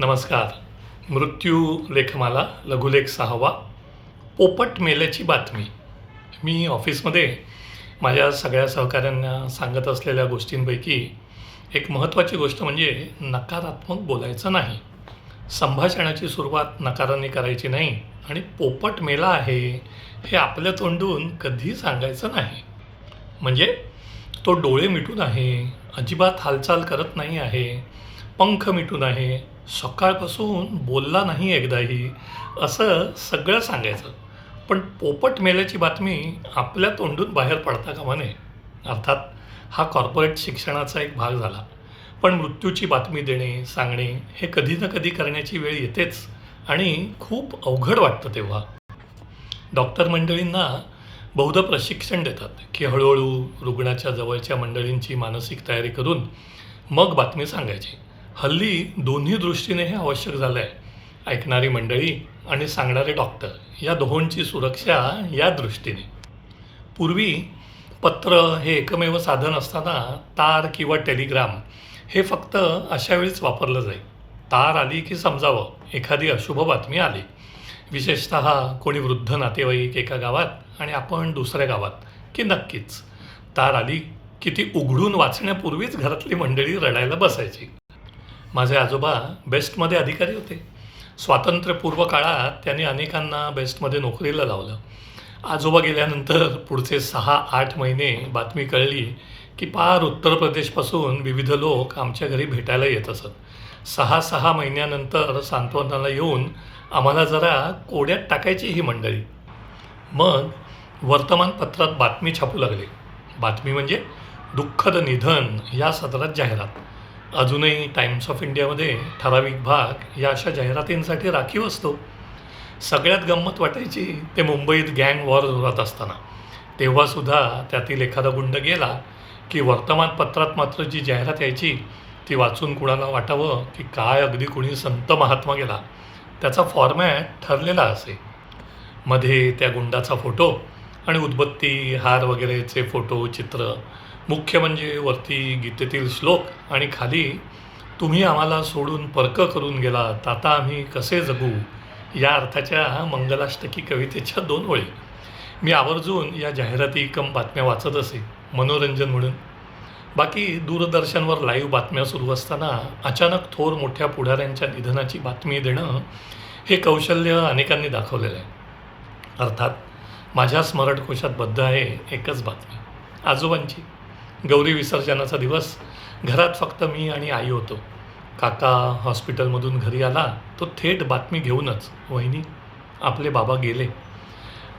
नमस्कार. मृत्यू लेखमाला लघुलेख सहावा. पोपट मेल्याची बातमी. मी ऑफिसमध्ये माझ्या सगळ्या सहकाऱ्यांना सांगत असलेल्या गोष्टींपैकी एक महत्त्वाची गोष्ट म्हणजे नकारात्मक बोलायचं नाही. संभाषणाची सुरुवात नकाराने करायची नाही आणि पोपट मेला आहे हे आपल्या तोंडून कधी सांगायचं नाही. म्हणजे तो डोळे मिटून आहे अजिबात हालचाल करत नाही आहे पंख मिटून आहे सकाळपासून बोलला नाही एकदाही असं सगळं सांगायचं. पण पोपट मेल्याची बातमी आपल्या तोंडून बाहेर पडता कामा नये. अर्थात हा कॉर्पोरेट शिक्षणाचा एक भाग झाला. पण मृत्यूची बातमी देणे सांगणे हे कधी ना कधी करण्याची वेळ येतेच आणि खूप अवघड वाटतं तेव्हा. डॉक्टर मंडळींना बहुधा प्रशिक्षण देतात की हळूहळू रुग्णाच्या जवळच्या मंडळींची मानसिक तयारी करून मग बातमी सांगायची. हल्ली दोन्ही दृष्टीने हे आवश्यक झालं आहे ऐकणारी मंडळी आणि सांगणारे डॉक्टर या दोहोंची सुरक्षा या दृष्टीने. पूर्वी पत्र हे एकमेव साधन असताना तार किंवा टेलिग्राम हे फक्त अशा वेळीच वापरलं जाईल तार आली की समजावं एखादी अशुभ बातमी आली. विशेषत कोणी वृद्ध नातेवाईक एका गावात आणि आपण दुसऱ्या गावात की नक्कीच. तार आली की ती उघडून वाचण्यापूर्वीच घरातली मंडळी रडायला बसायची. माझे आजोबा बेस्टमध्ये अधिकारी होते. स्वातंत्र्यपूर्व काळात त्यांनी अनेकांना बेस्टमध्ये नोकरीला लावलं. आजोबा गेल्यानंतर पुढचे सहा आठ महिने बातमी कळली की पार उत्तर प्रदेशपासून विविध लोक आमच्या घरी भेटायला येत असत. सहा सहा महिन्यानंतर सांत्वनाला येऊन आम्हाला जरा कोड्यात टाकायची ही मंडळी. मग वर्तमानपत्रात बातमी छापू लागली. बातमी म्हणजे दुःखद निधन या सदरात जाहिरात. अजूनही टाइम्स ऑफ इंडियामध्ये ठराविक भाग या अशा जाहिरातींसाठी राखीव असतो. सगळ्यात गंमत वाटायची ते मुंबईत गँग वॉर जोरात असताना. तेव्हासुद्धा त्यातील एखादा गुंड गेला की वर्तमानपत्रात मात्र जी जाहिरात यायची ती वाचून कुणाला वाटावं की काय अगदी कुणी संत महात्मा गेला त्याचा फॉर्मॅट ठरलेला असे. मध्ये त्या गुंडाचा फोटो आणि उदबत्ती हार वगैरेचे फोटो चित्र मुख्य म्हणजे वरती गीतेतील श्लोक आणि खाली तुम्ही आम्हाला सोडून परक करून गेलात आता आम्ही कसे जगू? या अर्थाच्या मंगलाष्टकी कवितेच्या दोन ओळी. मी आवर्जून या जाहिराती कम बातम्या वाचत असे मनोरंजन म्हणून. बाकी दूरदर्शनवर लाईव्ह बातम्या सुरू असताना अचानक थोर मोठ्या पुढाऱ्यांच्या निधनाची बातमी देणं हे कौशल्य अनेकांनी दाखवलेलं आहे. अर्थात माझ्या स्मरणकोशात बद्ध आहे एकच बातमी आजोबांची. गौरी विसर्जनाचा दिवस. घरात फक्त मी आणि आई होतो. काका हॉस्पिटलमधून घरी आला तो थेट बातमी घेऊनच वहिनी आपले बाबा गेले.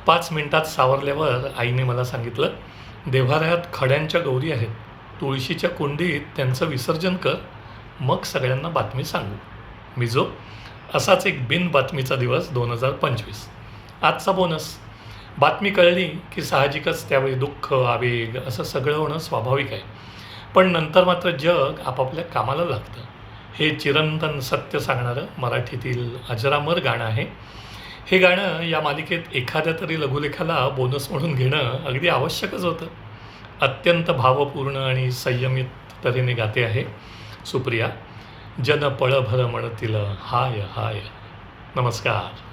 पाच मिनिटात सावरल्यावर आईने मला सांगितलं देव्हाऱ्यात खड्यांच्या गौरी आहेत. तुळशीच्या कुंडीत त्यांचं विसर्जन कर. मग सगळ्यांना बातमी सांगू. मी जो असाच एक बिन बातमीचा दिवस दोन हजार पंचवीस. आजचा बोनस. बातमी कळली की साहजिकच त्यावेळी दुःख आवेग असं सगळं होणं स्वाभाविक आहे. पण नंतर मात्र जग आपापल्या कामाला लागतं. हे चिरंतन सत्य सांगणारं मराठीतील अजरामर गाणं आहे. हे गाणं या मालिकेत एखाद्या तरी लघुलेखाला बोनस म्हणून घेणं अगदी आवश्यकच होतं. अत्यंत भावपूर्ण आणि संयमित तऱ्हेने गाते आहे. सुप्रिया जन पळभर म्हणतील हाय हाय. नमस्कार.